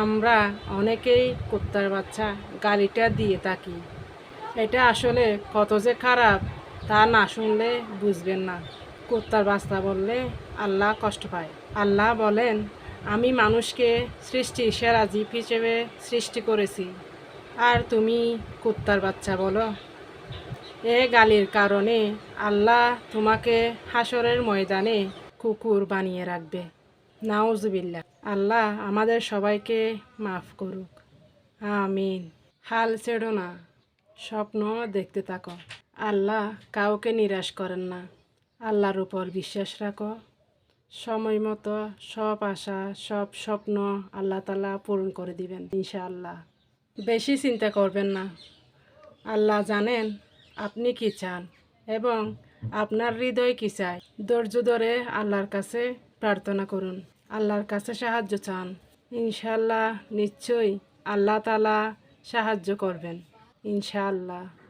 আমরা অনেকেই কুত্তার বাচ্চা, গালিটা দিয়ে থাকি। এটা আসলে কত যে খারাপ তা না শুনলে বুঝবেন না। কুত্তার বাচ্চা বললে আল্লাহ কষ্ট পায়। আল্লাহ বলেন, আমি মানুষকে সৃষ্টি, সেরা জীব হিসেবে সৃষ্টি করেছি। আর তুমি কুত্তার বাচ্চা বলো? এ গালির কারণে আল্লাহ তোমাকে হাসরের ময়দানে কুকুর বানিয়ে রাখবে। নাউজুবিল্লা আল্লাহ আমাদের সবাইকে মাফ করুক। আমিন। হাল ছেড়ো না, স্বপ্ন দেখতে থাকো। আল্লাহ কাউকে নিরাশ করেন না। আল্লাহর উপর বিশ্বাস রাখো। সময় মতো সব আশা, সব স্বপ্ন আল্লাহ তালা পূরণ করে দিবেন ইনশাআল্লাহ। বেশি চিন্তা করবেন না। আল্লাহ জানেন আপনি কি চান এবং আপনার হৃদয় কি চায়। ধৈর্য ধরে আল্লাহর কাছে প্রার্থনা করুন। আল্লাহর কাছে সাহায্য চান। ইনশাল্লাহ নিশ্চয়ই আল্লাহ তালা সাহায্য করবেন। ইনশাআল্লাহ।